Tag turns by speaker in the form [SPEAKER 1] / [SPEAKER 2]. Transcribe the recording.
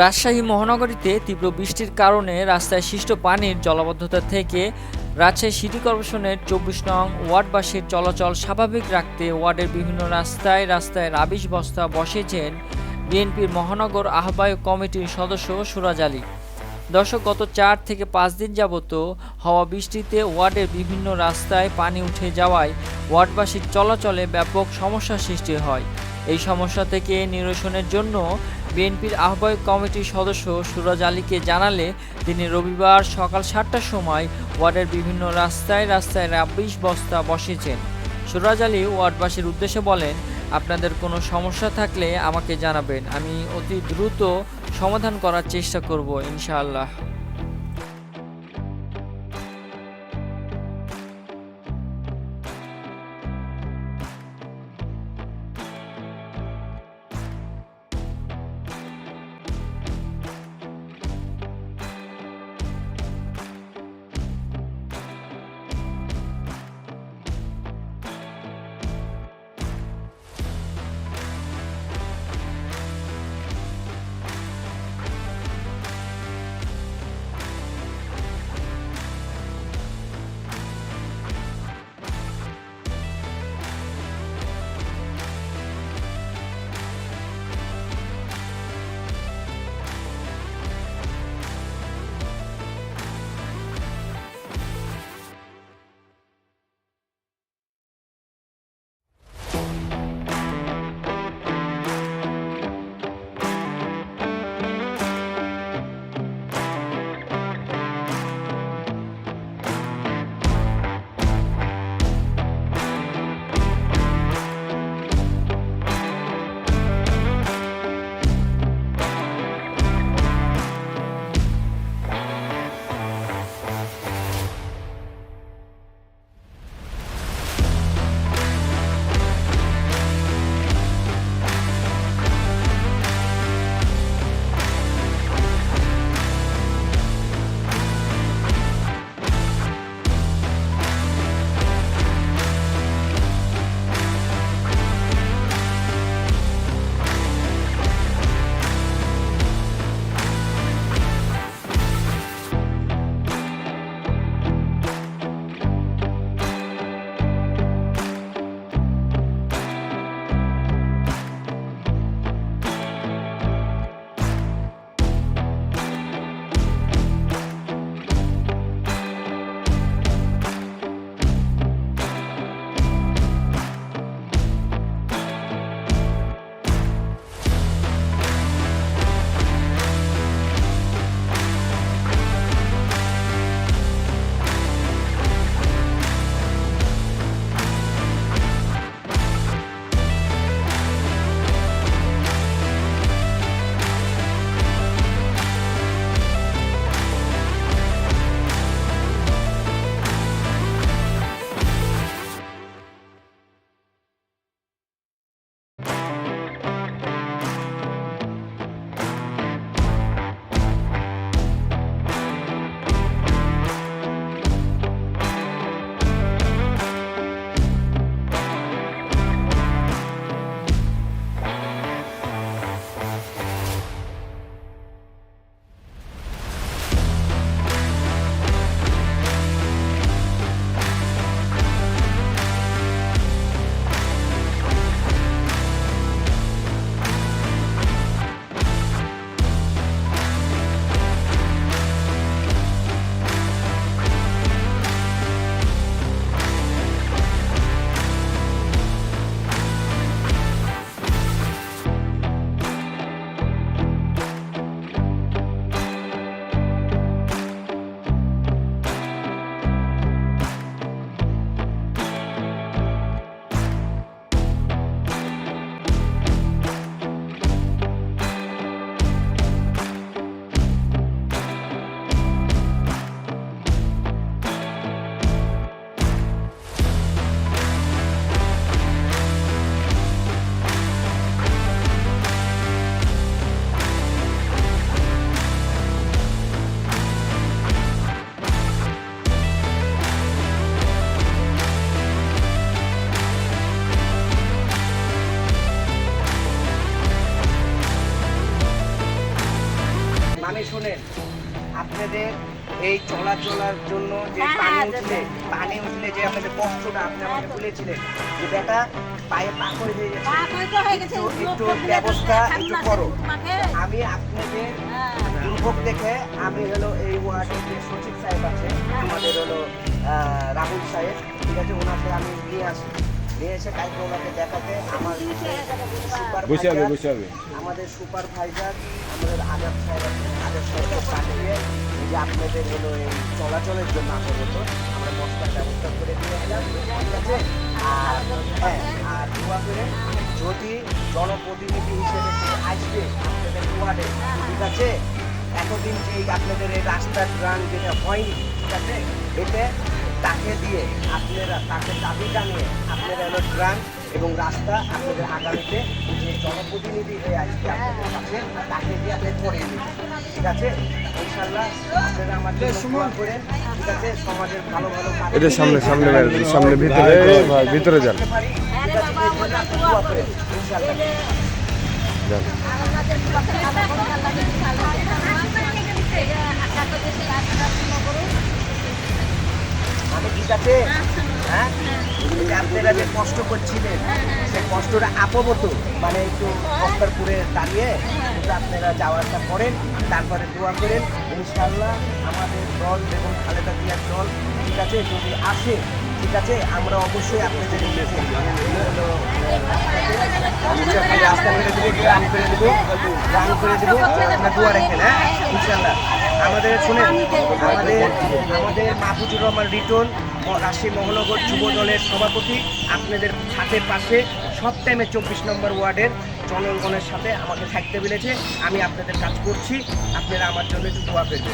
[SPEAKER 1] রাজশাহী মহানগরীতে তীব্র বৃষ্টির কারণে রাস্তায় সৃষ্ট পানির জলাবদ্ধতা থেকে রাজশাহী সিটি কর্পোরেশনের চব্বিশ নং ওয়ার্ডবাসীর চলাচল স্বাভাবিক রাখতে ওয়ার্ডের বিভিন্ন রাস্তায় রাস্তায় রাবিশ বস্তা বসেছেন বিএনপির মহানগর আহ্বায়ক কমিটির সদস্য সুরাজ আলী। দর্শক, গত চার থেকে পাঁচ দিন যাবত হওয়া বৃষ্টিতে ওয়ার্ডের বিভিন্ন রাস্তায় পানি উঠে যাওয়ায় ওয়ার্ডবাসীর চলাচলে ব্যাপক সমস্যার সৃষ্টি হয়। এই সমস্যা থেকে নিরসনের জন্য বিএনপির আহ্বায়ক কমিটির সদস্য সুরাজ আলীকে জানালে তিনি রবিবার সকাল সাতটার সময় ওয়ার্ডের বিভিন্ন রাস্তায় রাস্তায় রাব্বিশ বস্তা বসেছেন। সুরাজ আলী ওয়ার্ডবাসীর উদ্দেশ্যে বলেন, আপনাদের কোনো সমস্যা থাকলে আমাকে জানাবেন। আমি অতি দ্রুত সমাধান করার চেষ্টা করব, ইনশাআল্লাহ।
[SPEAKER 2] আপনাদের এই চলাচলার জন্য যে
[SPEAKER 3] হ্যাঁ,
[SPEAKER 2] পানি
[SPEAKER 3] হ্যাঁ,
[SPEAKER 2] উঠলে পানি উঠলে যে আমাদের কষ্টটা আপনি আমাকে বলেছিলেন যে বেটা পায়ে হয়ে
[SPEAKER 3] পা কয়টা হয়ে গেছে?
[SPEAKER 2] একটু- ব্যবস্থা একটু করো। আমি আপনাকে
[SPEAKER 3] হ্যাঁ।
[SPEAKER 2] দুর্ভোগ দেখে আমি হলো এই ওয়ার্ডের যে সচিব সাহেব আছে আমাদের হলো রাহুল সাহেব ঠিক আছে ওনাকে আমি নিয়ে আসি। নিয়ে এসে কালকে ওনাকে দেখাতে আমার
[SPEAKER 4] বসে হবে
[SPEAKER 2] সুপারভাইজার
[SPEAKER 4] বসে হবে।
[SPEAKER 2] আমাদের সুপারভাইজার আমাদের আজাদ সাহেব আছে আজাদ সাহেবকে পাঠিয়ে যে আপনাদের হলো এই চলাচলের জন্য আপাতত আমরা বস্তার ব্যবস্থা করে দিয়েছিলাম ঠিক আছে? আর হ্যাঁ আর দোয়া করে যদি জনপ্রতিনিধি হিসেবে আসবে আপনাদের ওয়ার্ডে ঠিক আছে? এতদিন যে আপনাদের এই রাস্তার রান যেটা হয়নি ঠিক আছে? এতে তাকে দিয়ে আপনারা তাকে দাবি জানিয়ে আপনারা হলো গ্রাম এবং রাস্তা আপনাদের আগামীতে যে জনপ্রতিনিধি হয়ে আসবে আপনাদের কাছে তাকে দিয়ে আপনি করে দিন। ঠিক আছে? ইনশাল্লাহ আপনারা আমাদের দোয়া করেন। ঠিক আছে? সমাজের ভালো ভালো
[SPEAKER 4] এটা সামনে সামনে সামনে ভিতরে ভিতরে যান।
[SPEAKER 2] ইনশাল্লাহ আমি আছে? হ্যাঁ? আপনারা যে কষ্ট করছিলেন, সেই কষ্টটা আপবত মানে একটু বস্তারপুরে দাঁড়িয়ে আপনারা যাওয়াটা করেন, তারপরে দোয়া করেন। ইনশাল্লাহ আমাদের দল এবং খালেদা জিয়ার দল, ঠিক আছে? যদি আসে, ঠিক আছে? আমরা অবশ্যই আপনাদের রাস্তা করে দেবো করে করে দেবো, আপনার দোয়া রাখেন হ্যাঁ? ইনশাল্লাহ আমাদের শুনেন আমাদের আমাদের মাহফুজুর রহমান রিটন রাশি মহানগর যুব দলের সভাপতি আপনাদের হাতের পাশে সব টাইমে চব্বিশ নম্বর ওয়ার্ডের জনগণের সাথে আমাকে থাকতে পেরেছে আমি আপনাদের কাজ করছি। আপনারা আমার জন্য একটু দোয়া
[SPEAKER 3] করব